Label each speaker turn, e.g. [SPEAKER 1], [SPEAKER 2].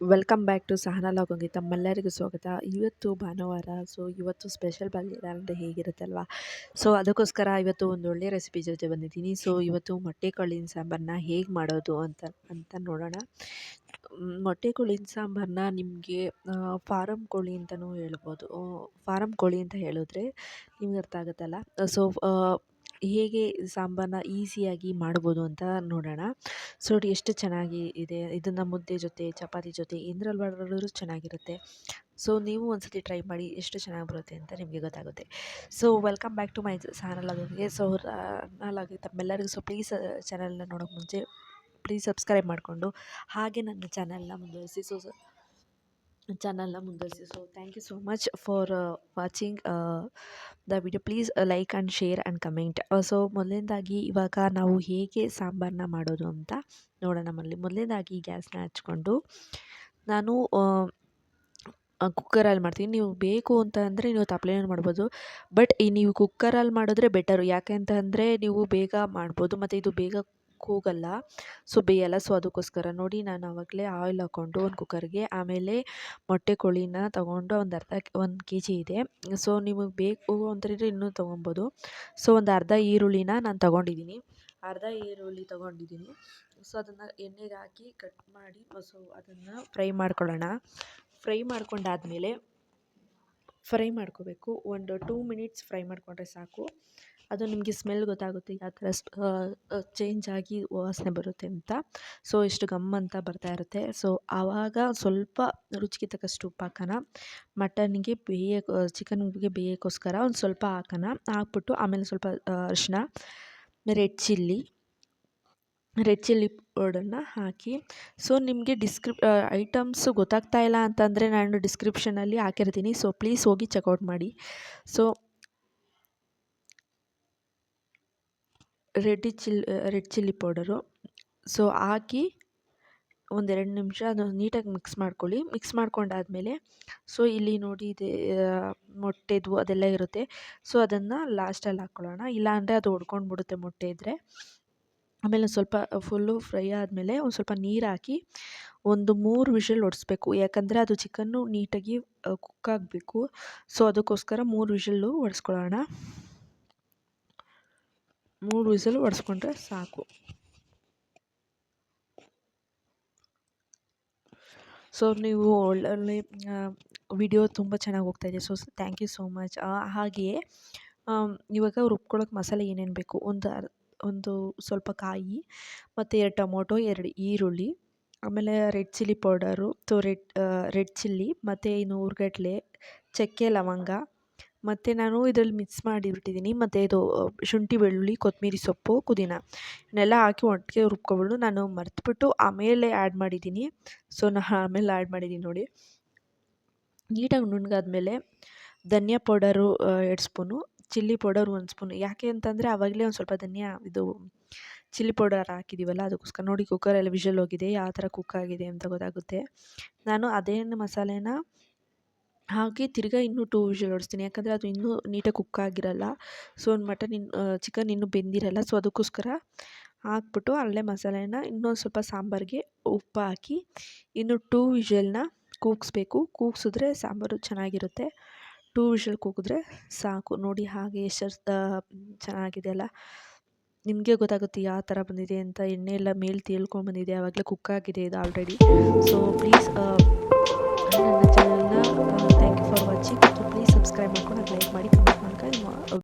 [SPEAKER 1] Welcome back to Sahana ಲಾಗೋಗಿ ತಮ್ಮೆಲ್ಲರಿಗೂ ಸ್ವಾಗತ. ಇವತ್ತು ಭಾನುವಾರ, ಸೊ ಇವತ್ತು ಸ್ಪೆಷಲ್ ಬಂದಿಲ್ಲ ಅಂದರೆ ಹೇಗಿರುತ್ತೆ ಅಲ್ವಾ ಸೊ ಅದಕ್ಕೋಸ್ಕರ ಇವತ್ತು ಒಂದು ಒಳ್ಳೆಯ ರೆಸಿಪಿ ಜೊತೆ ಬಂದಿದ್ದೀನಿ. ಸೊ ಇವತ್ತು ಮೊಟ್ಟೆ ಕಾಳಿನ ಸಾಂಬಾರನ್ನ ಹೇಗೆ ಮಾಡೋದು ಅಂತ ಅಂತ ನೋಡೋಣ. ಮೊಟ್ಟೆ ಕೋಳಿನ ಸಾಂಬಾರನ್ನ ನಿಮಗೆ ಫಾರಮ್ ಕೋಳಿ ಅಂತಲೂ ಹೇಳ್ಬೋದು. ಫಾರಮ್ ಕೋಳಿ ಅಂತ ಹೇಳಿದ್ರೆ ನಿಮ್ಗೆ ಅರ್ಥ ಆಗುತ್ತಲ್ಲ? ಸೊ ಹೇಗೆ ಸಾಂಬಾರನ್ನ ಈಸಿಯಾಗಿ ಮಾಡ್ಬೋದು ಅಂತ ನೋಡೋಣ. ಸೊ ಎಷ್ಟು ಚೆನ್ನಾಗಿ ಇದೆ. ಇದನ್ನು ಮುದ್ದೆ ಜೊತೆ, ಚಪಾತಿ ಜೊತೆ ಏನರಲ್ಲಿ ಮಾಡಿದ್ರು ಚೆನ್ನಾಗಿರುತ್ತೆ. ಸೊ, ನೀವು ಒಂದ್ಸತಿ ಟ್ರೈ ಮಾಡಿ ಎಷ್ಟು ಚೆನ್ನಾಗಿ ಬರುತ್ತೆ ಅಂತ ನಿಮಗೆ ಗೊತ್ತಾಗುತ್ತೆ. So, welcome back to my channel ಆಗೋರಿಗೆ so, channel ಆಗಿ ತಮ್ಮೆಲ್ಲರಿಗೂ ಸೊ, ಪ್ಲೀಸ್ ಚಾನಲ್ನ ನೋಡೋಕೆ ಮುಂಚೆ, ಪ್ಲೀಸ್ ಸಬ್ಸ್ಕ್ರೈಬ್ ಮಾಡಿಕೊಂಡು ಹಾಗೆ ನನ್ನ ಚಾನಲ್ನ ಮುಂದುವರಿಸಿ. ಸೊ ಚಾನಲ್ನ ಮುಂದುವರಿಸಿ so thank you so much for watching the video please like and share and comment so ಮೊದಲನೇದಾಗಿ ಇವಾಗ ನಾವು ಹೇಗೆ ಸಾಂಬಾರನ್ನ ಮಾಡೋದು ಅಂತ ನೋಡೋಣ ಮೊದಲು ಮೊದಲನೇದಾಗಿ ಗ್ಯಾಸ್ನ ಹಚ್ಕೊಂಡು ನಾನು ಕುಕ್ಕರಲ್ಲಿ ಮಾಡ್ತೀನಿ. ನೀವು ಬೇಕು ಅಂತ ಅಂದರೆ ನೀವು ತಪ್ಲೇನ ಮಾಡ್ಬೋದು. ಬಟ್ ಈ ನೀವು ಕುಕ್ಕರಲ್ಲಿ ಮಾಡಿದ್ರೆ ಬೆಟರು ಯಾಕೆ ಅಂತ ನೀವು ಬೇಗ ಮಾಡ್ಬೋದು. ಮತ್ತು ಇದು ಬೇಗ ಕೂಗಲ್ಲ. ಸೊ, ಬೇಯಲ್ಲ. ಸೊ, ಅದಕ್ಕೋಸ್ಕರ ನೋಡಿ ನಾನು ಆವಾಗಲೇ ಆಯಿಲ್ ಹಾಕ್ಕೊಂಡು ಒಂದು ಕುಕ್ಕರ್ಗೆ ಆಮೇಲೆ ಮೊಟ್ಟೆ ಕೋಳಿನ ತೊಗೊಂಡು ಒಂದು ಅರ್ಧ ಒಂದು ಕೆ ಜಿ ಇದೆ. ಸೊ, ನಿಮಗೆ ಬೇಕು ಅಂತಂದರೆ ಇನ್ನೂ ತೊಗೊಬೋದು. ಸೊ, ಒಂದು ಅರ್ಧ ಈರುಳ್ಳಿನ ನಾನು ತೊಗೊಂಡಿದ್ದೀನಿ. ಅರ್ಧ ಈರುಳ್ಳಿ ತೊಗೊಂಡಿದ್ದೀನಿ. ಸೊ, ಅದನ್ನು ಎಣ್ಣೆಗೆ ಹಾಕಿ ಕಟ್ ಮಾಡಿ, ಸೊ, ಅದನ್ನು ಫ್ರೈ ಮಾಡ್ಕೊಳ್ಳೋಣ. ಫ್ರೈ ಮಾಡ್ಕೊಂಡಾದಮೇಲೆ ಫ್ರೈ ಮಾಡ್ಕೋಬೇಕು. ಒಂದು ಟೂ ಮಿನಿಟ್ಸ್ ಫ್ರೈ ಮಾಡಿಕೊಂಡ್ರೆ ಸಾಕು. ಅದು ನಿಮಗೆ ಸ್ಮೆಲ್ ಗೊತ್ತಾಗುತ್ತೆ ಯಾವ ಥರ ಚೇಂಜ್ ಆಗಿ ವಾಸನೆ ಬರುತ್ತೆ ಅಂತ. ಸೊ ಇಷ್ಟು ಗಮ್ ಅಂತ ಬರ್ತಾ ಇರುತ್ತೆ. ಸೊ ಆವಾಗ ಸ್ವಲ್ಪ ರುಚಿಗೆ ತಕ್ಕಷ್ಟು ಉಪ್ಪು ಹಾಕೋಣ. ಮಟನ್ಗೆ ಬೇಯ ಚಿಕನ್ಗೆ ಬೇಯೋಕ್ಕೋಸ್ಕರ ಒಂದು ಸ್ವಲ್ಪ ಹಾಕೋಣ. ಹಾಕ್ಬಿಟ್ಟು ಆಮೇಲೆ ಸ್ವಲ್ಪ ಅರಿಶಿನ ರೆಡ್ ಚಿಲ್ಲಿ ರೆಡ್ ಚಿಲ್ಲಿ ಪೌಡರ್ನ ಹಾಕಿ. ಸೊ ನಿಮಗೆ ಡಿಸ್ಕ್ರಿಪ್ ಐಟಮ್ಸು ಗೊತ್ತಾಗ್ತಾ ಇಲ್ಲ ಅಂತಂದರೆ ನಾನು ಡಿಸ್ಕ್ರಿಪ್ಷನಲ್ಲಿ ಹಾಕಿರ್ತೀನಿ. ಸೊ ಪ್ಲೀಸ್ ಹೋಗಿ ಚೆಕ್ಔಟ್ ಮಾಡಿ. ಸೊ ರೆಡ್ಡಿ ಚಿಲ್, ರೆಡ್ ಚಿಲ್ಲಿ ಪೌಡರು. ಸೊ ಹಾಕಿ ಒಂದೆರಡು ನಿಮಿಷ ಅದು ನೀಟಾಗಿ ಮಿಕ್ಸ್ ಮಾಡ್ಕೊಳ್ಳಿ. ಮಿಕ್ಸ್ ಮಾಡ್ಕೊಂಡಾದಮೇಲೆ ಸೊ ಇಲ್ಲಿ ನೋಡಿ ಇದೆ ಮೊಟ್ಟೆದು ಅದೆಲ್ಲ ಇರುತ್ತೆ. ಸೊ ಅದನ್ನು ಲಾಸ್ಟಲ್ಲಿ ಹಾಕ್ಕೊಳ್ಳೋಣ ಇಲ್ಲಾಂದರೆ ಅದು ಬಿಡುತ್ತೆ ಮೊಟ್ಟೆ ಇದ್ದರೆ ಆಮೇಲೆ ಸ್ವಲ್ಪ ಫುಲ್ಲು ಫ್ರೈ ಆದಮೇಲೆ ಒಂದು ಸ್ವಲ್ಪ ನೀರು ಹಾಕಿ ಒಂದು ಮೂರು ವಿಷಲ್ ಹೊಡೆಸ್ಬೇಕು ಯಾಕಂದರೆ ಅದು ಚಿಕನ್ನು ನೀಟಾಗಿ ಕುಕ್ಕಾಗಬೇಕು ಸೊ ಅದಕ್ಕೋಸ್ಕರ ಮೂರು ವಿಷಲ್ಲು ಹೊಡೆಸ್ಕೊಳ್ಳೋಣ ಮೂರು ವಿಸಲ್ ಹೊಡೆಸ್ಕೊಂಡ್ರೆ ಸಾಕು. ಸೊ ನೀವು ಒಳ್ಳೊಳ್ಳೆ ವಿಡಿಯೋ ತುಂಬ ಚೆನ್ನಾಗಿ ಹೋಗ್ತಾಯಿದೆ so thank you so much ಹಾಗೆಯೇ ಇವಾಗ ರುಬ್ಕೊಳ್ಳೋಕೆ ಮಸಾಲೆ ಏನೇನು ಬೇಕು? ಒಂದು ಒಂದು ಸ್ವಲ್ಪ ಕಾಯಿ, ಮತ್ತು ಎರಡು ಟೊಮೊಟೊ, ಎರಡು ಈರುಳ್ಳಿ, ಆಮೇಲೆ ರೆಡ್ ಚಿಲ್ಲಿ ಪೌಡರು, ತೊ ರೆಡ್ ರೆಡ್ ಚಿಲ್ಲಿ, ಮತ್ತು ಇನ್ನು ಹುರ್ಗಡ್ಲೆ ಚಕ್ಕೆ ಲವಂಗ ಮತ್ತು ನಾನು ಇದರಲ್ಲಿ ಮಿಕ್ಸ್ ಮಾಡಿಬಿಟ್ಟಿದ್ದೀನಿ. ಮತ್ತು ಇದು ಶುಂಠಿ, ಬೆಳ್ಳುಳ್ಳಿ ಕೊತ್ತಂಬರಿ ಸೊಪ್ಪು, ಪುದೀನ. ಇವನ್ನೆಲ್ಲ ಹಾಕಿ ಒಟ್ಟಿಗೆ ರುಬ್ಕೊಬಿಟ್ಟು ನಾನು ಮರೆತುಬಿಟ್ಟು ಆಮೇಲೆ ಆ್ಯಡ್ ಮಾಡಿದ್ದೀನಿ. ಸೊ ನಾನು ಆಮೇಲೆ ಆ್ಯಡ್ ಮಾಡಿದ್ದೀನಿ ನೋಡಿ. ನೀಟಾಗಿ ನುಣ್ಣಗಾದ್ಮೇಲೆ ಧನಿಯಾ ಪೌಡರು ಎರಡು ಸ್ಪೂನು, ಚಿಲ್ಲಿ ಪೌಡರ್ ಒಂದು ಸ್ಪೂನು. ಯಾಕೆ ಅಂತಂದರೆ ಆವಾಗಲೇ ಒಂದು ಸ್ವಲ್ಪ ಧನಿಯಾ, ಇದು, ಚಿಲ್ಲಿ ಪೌಡರ್ ಹಾಕಿದ್ದೀವಲ್ಲ ಅದಕ್ಕೋಸ್ಕರ ನೋಡಿ ಕುಕ್ಕರೆಲ್ಲ ವಿಷಲ್ ಹೋಗಿದೆ, ಯಾವ ಥರ ಕುಕ್ ಆಗಿದೆ ಅಂತ ಗೊತ್ತಾಗುತ್ತೆ. ನಾನು ಅದೇ ಮಸಾಲೆನ ಹಾಗೆ ತಿರ್ಗಾ ಇನ್ನೂ ಟೂ ವಿಷಲ್ ಹೊಡಿಸ್ತೀನಿ ಯಾಕಂದರೆ ಅದು ಇನ್ನೂ ನೀಟಾಗಿ ಕುಕ್ ಆಗಿರಲ್ಲ. ಸೊ ಒಂದು ಮಟನ್ ಇನ್ನು ಚಿಕನ್ ಇನ್ನೂ ಬೆಂದಿರಲ್ಲ. ಸೊ ಅದಕ್ಕೋಸ್ಕರ ಹಾಕ್ಬಿಟ್ಟು ಅಲ್ಲೇ ಮಸಾಲೆನ ಇನ್ನೊಂದು ಸ್ವಲ್ಪ ಸಾಂಬಾರಿಗೆ ಉಪ್ಪು ಹಾಕಿ ಇನ್ನು ಟೂ ವಿಷಲ್ನ ಕೂಗಿಸ್ಬೇಕು. ಕೂಗಿಸಿದ್ರೆ ಸಾಂಬಾರು ಚೆನ್ನಾಗಿರುತ್ತೆ. ಟೂ ವಿಷಲ್ ಕೂಗಿದ್ರೆ ಸಾಕು. ನೋಡಿ ಹಾಗೆ ಎಷ್ಟು ಚೆನ್ನಾಗಿದೆ ಅಲ್ಲ. ನಿಮಗೆ ಗೊತ್ತಾಗುತ್ತೆ ಯಾವ ಥರ ಬಂದಿದೆ ಅಂತ. ಎಣ್ಣೆ ಎಲ್ಲ ಮೇಲೆ ತೇಳ್ಕೊಂಡು ಬಂದಿದೆ. ಆವಾಗಲೇ ಕುಕ್ ಆಗಿದೆ ಇದು already so please thank you for watching please subscribe ಮಾಡ್ಕೊಂಡು ಲೈಕ್ ಮಾಡಿ ಕಮೆಂಟ್ ಮಾಡ್ಕೊಂಡು